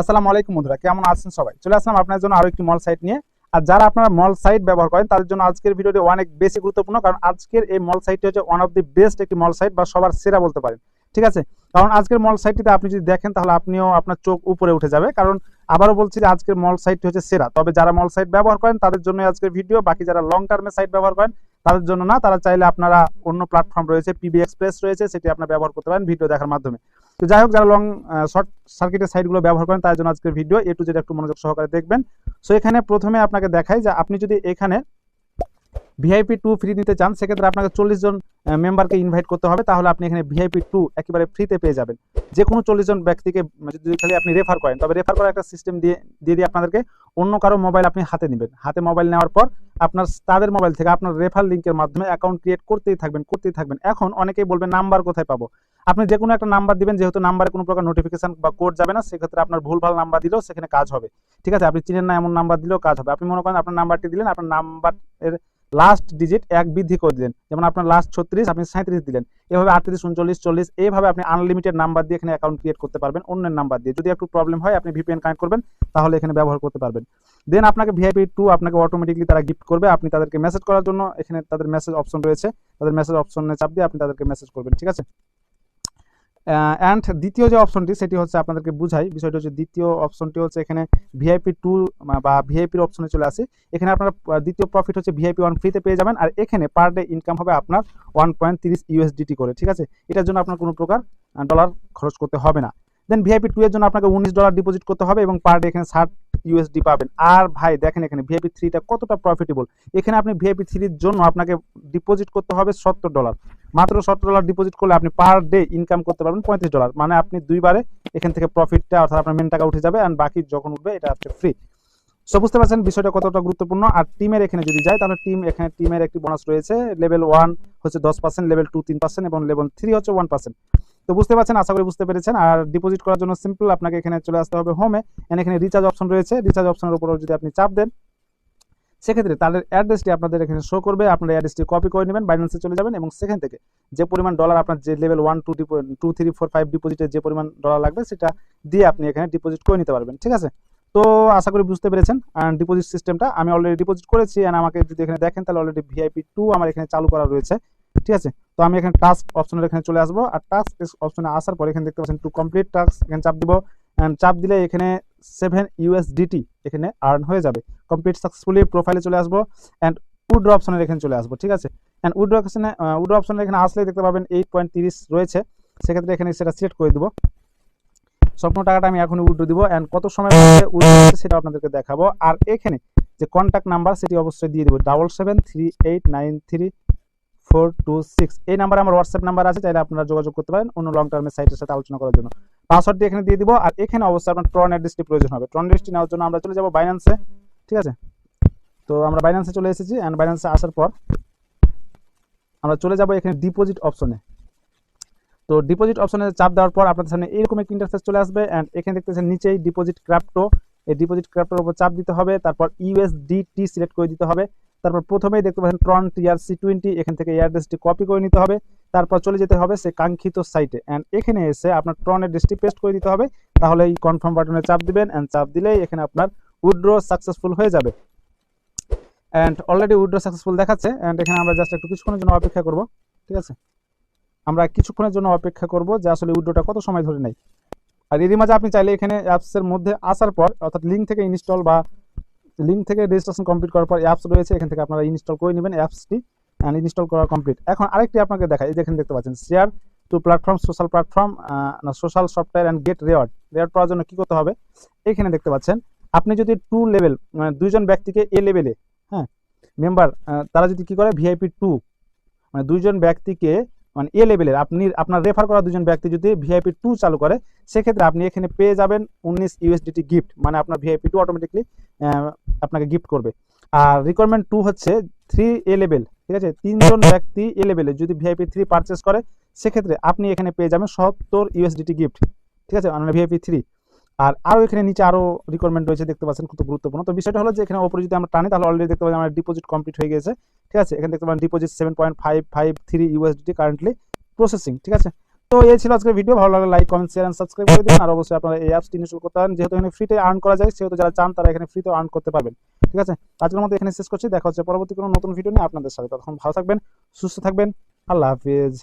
আসসালামু আলাইকুম বন্ধুরা, কেমন আছেন সবাই? চলে আসলাম আপনার জন্য আরও একটি মল সাইট নিয়ে। আর যারা আপনারা মল সাইট ব্যবহার করেন, তাদের জন্য আজকের ভিডিওটি অনেক বেশি গুরুত্বপূর্ণ, কারণ আজকের এই মল সাইটটি হচ্ছে ওয়ান অফ দি বেস্ট একটি মল সাইট বা সবার সেরা বলতে পারেন। ঠিক আছে? কারণ আজকের মল সাইটটিতে আপনি যদি দেখেন, তাহলে আপনিও আপনার চোখ উপরে উঠে যাবে। কারণ আবারও বলছি যে আজকের মল সাইটটি হচ্ছে সেরা। তবে যারা মল সাইট ব্যবহার করেন, তাদের জন্য আজকের ভিডিও। বাকি যারা লং টার্মে সাইট ব্যবহার করেন তাদের জন্য না, তারা চাইলে আপনারা অন্য প্ল্যাটফর্ম রয়েছে পিবি এক্সপ্রেস রয়েছে, সেটি আপনারা ব্যবহার করতে পারেন ভিডিও দেখার মাধ্যমে। তো যাই হোক, যারা লং শর্ট সার্কিটের সাইটগুলো ব্যবহার করেন তার জন্য আজকের ভিডিও এ টু জেড একটু মনোযোগ সহকারে দেখবেন। সো এখানে প্রথমে আপনাকে দেখাই যে আপনি যদি এখানে ভিআইপি টু ফ্রি নিতে চান, সেক্ষেত্রে আপনাকে চল্লিশ জন মেম্বারকে ইনভাইট করতে হবে। তাহলে আপনি এখানে ভিআইপি টু একেবারে ফ্রিতে পেয়ে যাবেন। যে কোনো চল্লিশ জন ব্যক্তিকে যদি খালি আপনি রেফার করেন, তবে রেফার করার একটা সিস্টেম দিয়ে দিয়ে দিয়ে আপনাদেরকে অন্য কারও মোবাইল আপনি হাতে নেবেন। হাতে মোবাইল নেওয়ার পর আপনার তাদের মোবাইল থেকে আপনার রেফার লিঙ্কের মাধ্যমে অ্যাকাউন্ট ক্রিয়েট করতেই থাকবেন করতেই থাকবেন। এখন অনেকেই বলবেন, নাম্বার কোথায় পাবো? আপনি যে কোনো একটা নাম্বার দিবেন, যেহেতু নাম্বারে কোনো প্রকার নোটিফিকেশন বা কোড যাবে না, সেক্ষেত্রে আপনার ভুলভাল নাম্বার দিলেও সেখানে কাজ হবে। ঠিক আছে? আপনি চিনেন না, এমন নাম্বার দিলেও কাজ হবে। আপনি মনে করেন আপনার নাম্বারটি দিলেন, আপনার নাম্বার এর লাস্ট ডিজিট এক বৃদ্ধি করে দিলেন। যেমন আপনার লাস্ট ছত্রিশ, আপনি সাঁত্রিশ দিলেন। এভাবে আটত্রিশ, উনচল্লিশ, চল্লিশ, এইভাবে আপনি আনলিমিটেড নাম্বার দিয়ে এখানে অ্যাকাউন্ট ক্রিয়েট করতে পারবেন, অন্যের নাম্বার দিয়ে। যদি একটু প্রবলেম হয়, আপনি ভিপিএন কানেক্ট করবেন, তাহলে এখানে ব্যবহার করতে পারবেন। দেন আপনাকে ভিআইপি টু আপনাকে অটোমেটিকলি তারা গিফট করবে। আপনি তাদেরকে মেসেজ করার জন্য এখানে তাদের মেসেজ অপশন রয়েছে। তাদের মেসেজ অপশনে চাপ দিয়ে আপনি তাদেরকে মেসেজ করবেন, ঠিক আছে? অ্যান্ড দ্বিতীয় যে অপশনটি সেটি হচ্ছে আপনাদেরকে বুঝাই। বিষয়টি হচ্ছে দ্বিতীয় অপশনটি হচ্ছে এখানে ভিআইপি টু বা ভিআইপির অপশনে চলে আসে। এখানে আপনার দ্বিতীয় প্রফিট হচ্ছে ভিআইপি ওয়ান ফ্রিতে পেয়ে যাবেন। আর এখানে পার ডে ইনকাম হবে আপনার ওয়ান পয়েন্ট তিরিশ ইউএসডিটি করে, ঠিক আছে? এটার জন্য আপনার কোনো প্রকার ডলার খরচ করতে হবে না। দেন ভিআইপি টু এর জন্য আপনাকে উনিশ ডলার ডিপোজিট করতে হবে এবং পার ডে এখানে ষাট ইউএসডি পাবেন। আর ভাই, দেখেন এখানে ভিআইপি থ্রিটা কতটা প্রফিটেবল এখানে আপনি ভিআইপি থ্রির জন্য আপনাকে ডিপোজিট করতে হবে সত্তর ডলার মাত্র সত্তর ডলার ডিপোজিট করলে আপনি পার ডে ইনকাম করতে পারবেন পঁয়ত্রিশ ডলার মানে আপনি দুইবারে এখান থেকে প্রফিটটা অর্থাৎ আপনার মেন টাকা উঠে যাবে আর বাকি যখন উঠবে এটা হচ্ছে ফ্রি সো বুঝতে পারছেন? বিষয়টা কতটা গুরুত্বপূর্ণ। আর টিমের এখানে যদি যায় তাহলে টিম এখানে টিমের একটি বোনাস রয়েছে। লেভেল ওয়ান হচ্ছে দশ পার্সেন্ট লেভেল টু তিন পার্সেন্ট এবং লেভেল থ্রি হচ্ছে ওয়ান পার্সেন্ট তো, বুঝতে পারছেন? আশা করি বুঝতে পেরেছেন। আর ডিপোজিট করার জন্য সিম্পল আপনাকে এখানে চলে আসতে হবে হোমে এখানে রিচার্জ অপশন রয়েছে। রিচার্জ অপশনের উপর যদি আপনি চাপ দেন সেক্ষেত্রে তাদের অ্যাড্রেসটি আপনাদের এখানে শো করবে, আপনার অ্যাড্রেসটি কপি করে নেবেন বাইন্যান্সে চলে যাবেন এবং সেখান থেকে যে পরিমাণ ডলার আপনার যে level one two two three four five ডিপোজিটের যে পরিমাণ ডলার লাগবে, সেটা দিয়ে আপনি এখানে ডিপোজিট করে নিতে পারবেন, ঠিক আছে? তো আশা করি বুঝতে পেরেছেন। ডিপোজিট সিস্টেমটা আমি অলরেডি ডিপোজিট করেছি অ্যান্ড আমাকে যদি এখানে দেখেন, তাহলে অলরেডি ভিআইপি টু আমার এখানে চালু করা রয়েছে, ঠিক আছে? তো আমি এখানে টাস্ক অপশনের এখানে চলে আসব, আর টাস্ক অপশনে আসার পর এখানে দেখতে পাচ্ছেন টু কমপ্লিট টাস্ক এখানে চাপ দিব। অ্যান্ড চাপ দিলে এখানে সেভেন ইউএসডিটি এখানে আর্ন হয়ে যাবে। কমপ্লিট সাকসেসফুলি প্রোফাইলে চলে আসব অ্যান্ড উড্রো অপশনের এখানে চলে আসব, ঠিক আছে? অ্যান্ড উড্রো অপশনে উড্রো অপশনের এখানে আসলে দেখতে পাবেন এইট পয়েন্ট তিরিশ রয়েছে। সেক্ষেত্রে এখানে সেটা সিলেক্ট করে দেবো। সম্পূর্ণ টাকাটা আমি এখন উড্রো দিব অ্যান্ড কত সময় উড্রো সেটা আপনাদেরকে দেখাবো। আর এখানে যে কন্ট্যাক্ট নাম্বার সেটি অবশ্যই দিয়ে দেবো। Double seven three eight nine three four two six এই নাম্বার আমার হোয়াটসঅ্যাপ নাম্বার আছে, চাইলে আপনারা যোগাযোগ করতে পারেন অন্য লং টার্মের সাইটের সাথে আলোচনা করার জন্য। পাসওয়ার্ডটি এখানে দিয়ে দিব, আর এখানে অবশ্যই আপনার ট্রন অ্যাড্রেসটি প্রয়োজন হবে। ট্রন অ্যাড্রেসটি নেওয়ার জন্য আমরা চলে যাব বাইন্যান্সে ঠিক আছে? তো আমরা বাইন্যান্সে চলে এসেছি অ্যান্ড বাইন্যান্সে আসার পর আমরা চলে যাব এখানে ডিপোজিট অপশনে তো ডিপোজিট অপশনে চাপ দেওয়ার পর আপনাদের সামনে এরকম একটি ইন্টারফেস চলে আসবে অ্যান্ড এখানে দেখতেছেন নিচেই ডিপোজিট ক্রাপ্টো এই ডিপোজিট ক্রাপ্টোর উপর চাপ দিতে হবে, তারপর ইউএসডিটি সিলেক্ট করে দিতে হবে। তারপর প্রথমেই দেখতে পাচ্ছেন ট্রন টিআরসি টোয়েন্টি এখান থেকে অ্যাড্রেসটি কপি করে নিতে হবে। তারপর চলে যেতে হবে সে কাঙ্ক্ষিত সাইটে অ্যান্ড এখানে এসে আপনার ট্রন অ্যাড্রেসটি পেস্ট করে দিতে হবে। তাহলে এই কনফার্ম বাটনে চাপ দিবেন অ্যান্ড চাপ দিলেই এখানে আপনার উইড্রো সাকসেসফুল হয়ে যাবে। অ্যান্ড অলরেডি উইড্রো সাকসেসফুল দেখাচ্ছে। অ্যান্ড এখানে আমরা জাস্ট একটু কিছুক্ষণের জন্য অপেক্ষা করব। ঠিক আছে? আমরা কিছুক্ষণের জন্য অপেক্ষা করব যে আসলে উইড্রোটা কত সময় ধরে নেয়। আর এরই মাঝে আপনি চাইলে এখানে অ্যাপসের মধ্যে আসার পর, অর্থাৎ লিঙ্ক থেকে ইনস্টল বা লিঙ্ক থেকে রেজিস্ট্রেশন কমপ্লিট করার পর অ্যাপস রয়েছে, এখান থেকে আপনারা ইনস্টল করে নেবেন অ্যাপসটি ইনস্টল করা কমপ্লিট এখন আরেকটি আপনাকে দেখাই, এই যে এখানে দেখতে পাচ্ছেন share two platform social platform না social software and get reward reward পাওয়ার জন্য কী করতে হবে? এখানে দেখতে পাচ্ছেন, আপনি যদি টু লেভেল মানে দুইজন ব্যক্তিকে এ লেভেলে হ্যাঁ মেম্বার তারা যদি কি করে? ভিআইপি টু মানে দুইজন ব্যক্তিকে মানে এ লেভেলের আপনি, আপনার রেফার করা দুজন ব্যক্তি যদি ভিআইপি টু চালু করে, সেক্ষেত্রে আপনি এখানে পেয়ে যাবেন উনিশ ইউএসডিটি গিফট মানে আপনার ভিআইপি টু অটোমেটিকলি আপনাকে গিফট করবে। আর রিকোয়ারমেন্ট টু হচ্ছে থ্রি এ লেভেল ঠিক আছে? তিনজন ব্যক্তি এ লেভেলে যদি ভিআইপি থ্রি পারচেস করে, সেক্ষেত্রে আপনি এখানে পেয়ে যাবেন সত্তর ইউএসডিটি গিফট ঠিক আছে? মানে ভিআইপি থ্রি আর আরও এখানে নিচে আরও রিকোয়ারমেন্ট রয়েছে, দেখতে পাচ্ছেন, খুব গুরুত্বপূর্ণ। তো বিষয়টা হলো যে, এখানে ওপরে যদি আমরা টানি, তাহলে অলরেডি দেখতে পাচ্ছি আমার ডিপোজিট কমপ্লিট হয়ে গেছে, ঠিক আছে? এখানে দেখতে পাবেন deposit seven point five five three USDT currently processing ঠিক আছে? তো এই ছিল আজকের ভিডিও ভালো লাগলে like comment share and subscribe করে দিন আর অবশ্যই আপনারা এই অ্যাপসটি ইনস্টল করতে পারেন। যেহেতু এখানে ফ্রিতে আর্ন করা যায়, সেহেতু যারা চান তারা এখানে ফ্রিতে আর্ন করতে পারবেন। ঠিক আছে? আজকের মতো এখানে শেষ করছি। দেখা হচ্ছে পরবর্তী কোনো নতুন ভিডিও নিয়ে আপনাদের সাথে। তখন ভালো থাকবেন, সুস্থ থাকবেন। আল্লাহ হাফিজ।